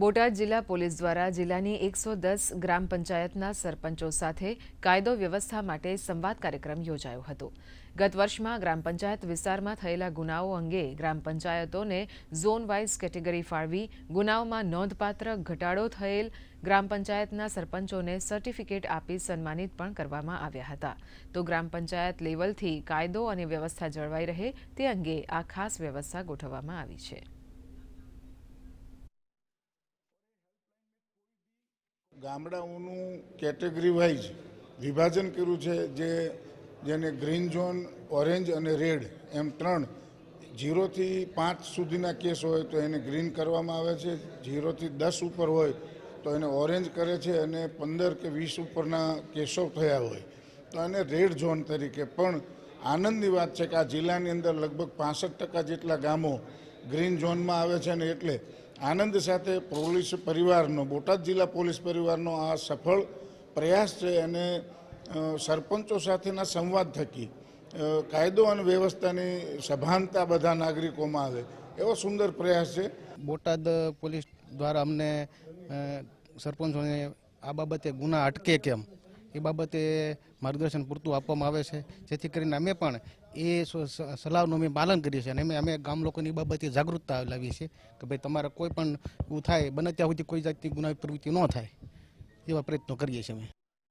બોટાદ જિલ્લા પોલીસ દ્વારા જિલ્લાની એકસો દસ ગ્રામ પંચાયતના સરપંચો સાથે કાયદો વ્યવસ્થા માટે સંવાદ કાર્યક્રમ યોજાયો હતો. ગત વર્ષમાં ગ્રામ પંચાયત વિસ્તારમાં થયેલા ગુનાઓ અંગે ગ્રામ પંચાયતોને ઝોન વાઇઝ કેટેગરી ફાળવી ગુનાઓમાં નોંધપાત્ર ઘટાડો થયેલ ગ્રામ પંચાયતના સરપંચોને સર્ટિફિકેટ આપી સન્માનિત પણ કરવામાં આવ્યા હતા. તો ગ્રામ પંચાયત લેવલથી કાયદો અને વ્યવસ્થા જળવાઈ રહે તે અંગે આ ખાસ વ્યવસ્થા ગોઠવવામાં આવી છે. ગામડાઓનું કેટેગરી વાઇઝ વિભાજન કર્યું છે જે જેને ગ્રીન ઝોન, ઓરેન્જ અને રેડ એમ ત્રણ ઝીરોથી પાંચ સુધીના કેસ હોય તો એને ગ્રીન કરવામાં આવે છે ઝીરોથી દસ ઉપર હોય તો એને ઓરેન્જ કરે છે અને પંદર કે વીસ ઉપરના કેસો થયા હોય. તો એને રેડ ઝોન તરીકે પણ આનંદની વાત છે કે આ જિલ્લાની અંદર લગભગ પાસઠ ટકા જેટલા ગામો ગ્રીન ઝોનમાં આવે છે અને એટલે આનંદ સાથે પોલીસ પરિવારનો, બોટાદ જિલ્લા પોલીસ પરિવારનો આ સફળ પ્રયાસ છે અને સરપંચો સાથેના સંવાદ થકી કાયદો અને વ્યવસ્થાની સભાનતા બધા નાગરિકોમાં આવે, એવો સુંદર પ્રયાસ છે. બોટાદ પોલીસ દ્વારા અમને સરપંચોને આ બાબતે ગુના અટકે કેમ? એ બાબતે માર્ગદર્શન પૂરતું આપવામાં આવે છે. જેથી કરીને અમે પણ એ સલાહનું અમે પાલન કરીએ છીએ અને અમે અમે ગામ લોકોની બાબતે જાગૃતતા લાવીએ છીએ કે ભાઈ તમારે કોઈ પણ એવું થાય, બને ત્યાં સુધી કોઈ જાતની ગુનાહિત પ્રવૃત્તિ ન થાય, એવા પ્રયત્નો કરીએ છીએ અમે.